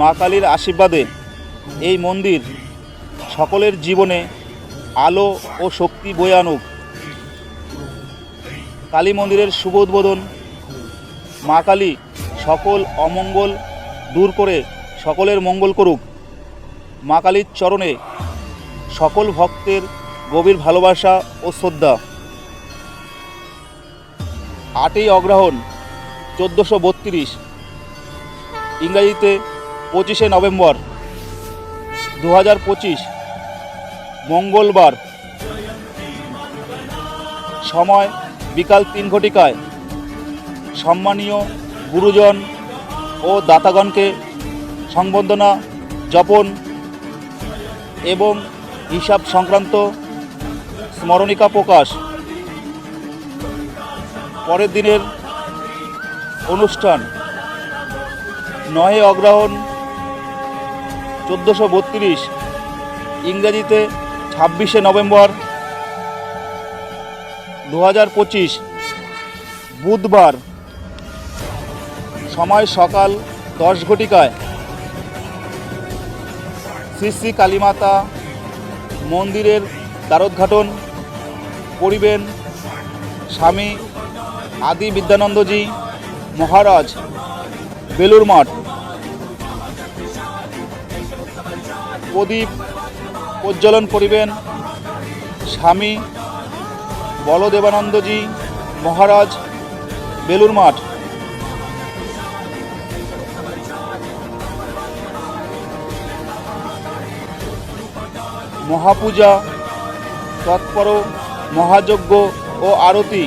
মা কালীর আশীর্বাদে এই মন্দির সকলের জীবনে আলো ও শক্তি বয়ে আনুক। কালী মন্দিরের শুভ উদ্বোধন মা কালী সকল অমঙ্গল দূর করে সকলের মঙ্গল করুক। মা কালীর চরণে সকল ভক্তের গভীর ভালোবাসা ও শ্রদ্ধা। আটই অগ্রহণ চোদ্দোশো বত্রিশ ইংরাজিতে পঁচিশে নভেম্বর দু হাজার পঁচিশ, মঙ্গলবার। সময় বিকাল তিন ঘটিকায়। সম্মানীয় গুরুজন ও দাতাগণকে সংবর্ধনা যাপন এবং হিসাব সংক্রান্ত স্মরণিকা প্রকাশ। পরের দিনের অনুষ্ঠান নয় অগ্রহণ চোদ্দোশো বত্রিশ, ইংরেজিতে ছাব্বিশে নভেম্বর। দু হাজার পঁচিশ, বুধবার, সময় সকাল দশ ঘটিকায়। শ্রী শ্রী কালীমাতা মন্দিরের দ্বারোদ্ঘাটন করিবেন স্বামী আদি বিদ্যানন্দজি মহারাজ বেলুর মঠ। প্রদীপ প্রজ্বলন করিবেন স্বামী বলদেবানন্দজি মহারাজ বেলুর মাঠ। মহাপূজা, তৎপর, মহাযজ্ঞ ও আরতি।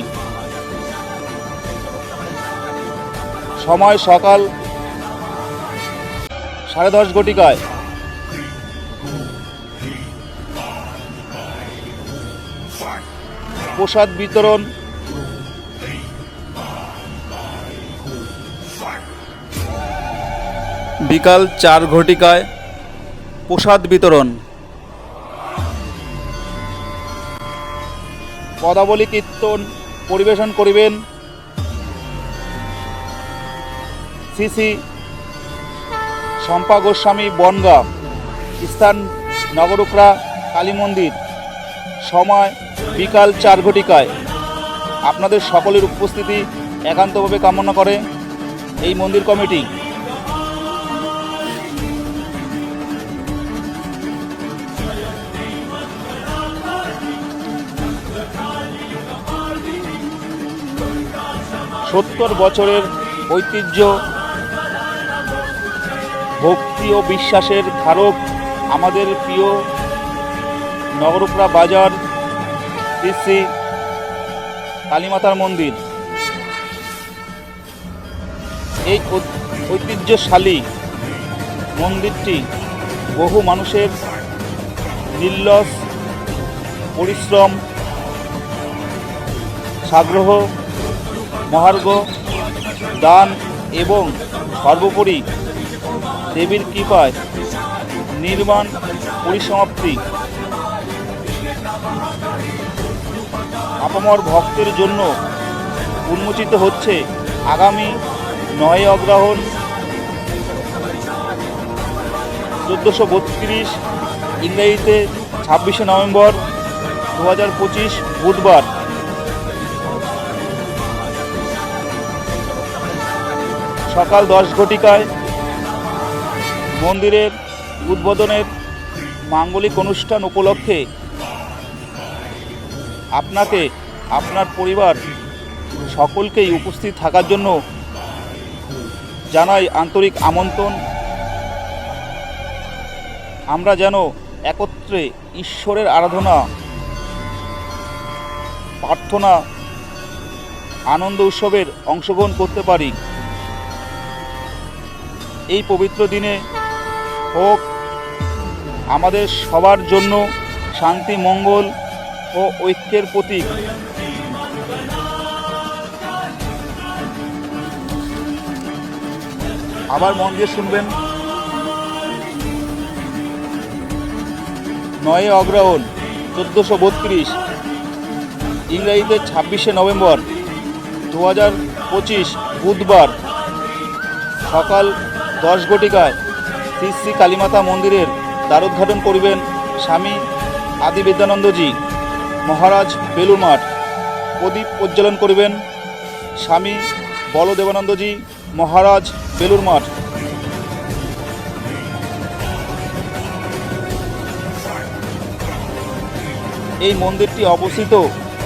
সময় সকাল সাড়ে দশ ঘটিকায়। প্রসাদ বিতরণ। বিকাল চার ঘটিকায় প্রসাদ বিতরণ। পদাবলী কীর্তন পরিবেশন করিবেন। শ্রী শম্পা গোস্বামী বনগা, স্থান নগরুকরা, কালী মন্দির। সময় বিকাল চার ঘটিকায় আপনাদের সকলের উপস্থিতি একান্তভাবে কামনা করে এই মন্দির কমিটি। সত্তর বছরের ঐতিহ্য, ভক্তি ও বিশ্বাসের ধারক আমাদের প্রিয় নগরুপড়া বাজার শ্রী কালীমাতার মন্দির। এই ঐতিহ্যশালী মন্দিরটি বহু মানুষের নির্লস পরিশ্রম, সাগ্রহ, মহার্ঘ দান এবং সর্বোপরি দেবীর কৃপায় নির্মাণ পরিসমাপ্তি। আপামর ভক্তের জন্য উন্মোচিত হচ্ছে আগামী নয় অগ্রহণ চোদ্দোশো বত্রিশ ইংরেজিতে ছাব্বিশে নভেম্বর দু হাজার পঁচিশ বুধবার। সকাল দশ ঘটিকায় মন্দিরের উদ্বোধনের মাঙ্গলিক অনুষ্ঠান উপলক্ষে আপনাকে, আপনার পরিবার সকলকেই উপস্থিত থাকার জন্য জানাই আন্তরিক আমন্ত্রণ। আমরা যেন একত্রে ঈশ্বরের আরাধনা, প্রার্থনা, আনন্দ উৎসবের অংশগ্রহণ করতে পারি। এই পবিত্র দিনে হোক আমাদের সবার জন্য শান্তি, মঙ্গল ও ঐক্যের প্রতীক। আবার মন দিয়ে শুনবেন। নয় অগ্রহণ, চোদ্দোশো বত্রিশ। ইংরেজিতে ছাব্বিশে নভেম্বর দু হাজার পঁচিশ, বুধবার। সকাল দশ ঘটিকায় শ্রী শ্রী কালীমাতা মন্দিরের দ্বারোদ্ঘাটন করিবেন স্বামী আদি বিদ্যানন্দজি মহারাজ বেলুর মাঠ প্রদীপ প্রজ্বলন করিবেন। স্বামী বলদেবানন্দজি, মহারাজ বেলুর মাঠ এই মন্দিরটি অবস্থিত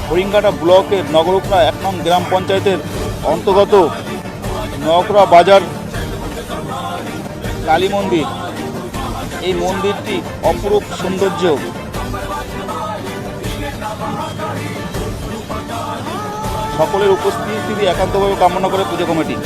হরিঙ্গাটা ব্লকের নগরুকরা এক নং গ্রাম পঞ্চায়েতের অন্তর্গত নগরা বাজার, কালী মন্দির। এই মন্দিরটি অপরূপ সৌন্দর্য। সকলের উপস্থিতি একান্তভাবে কামনা করে পুজো কমিটি।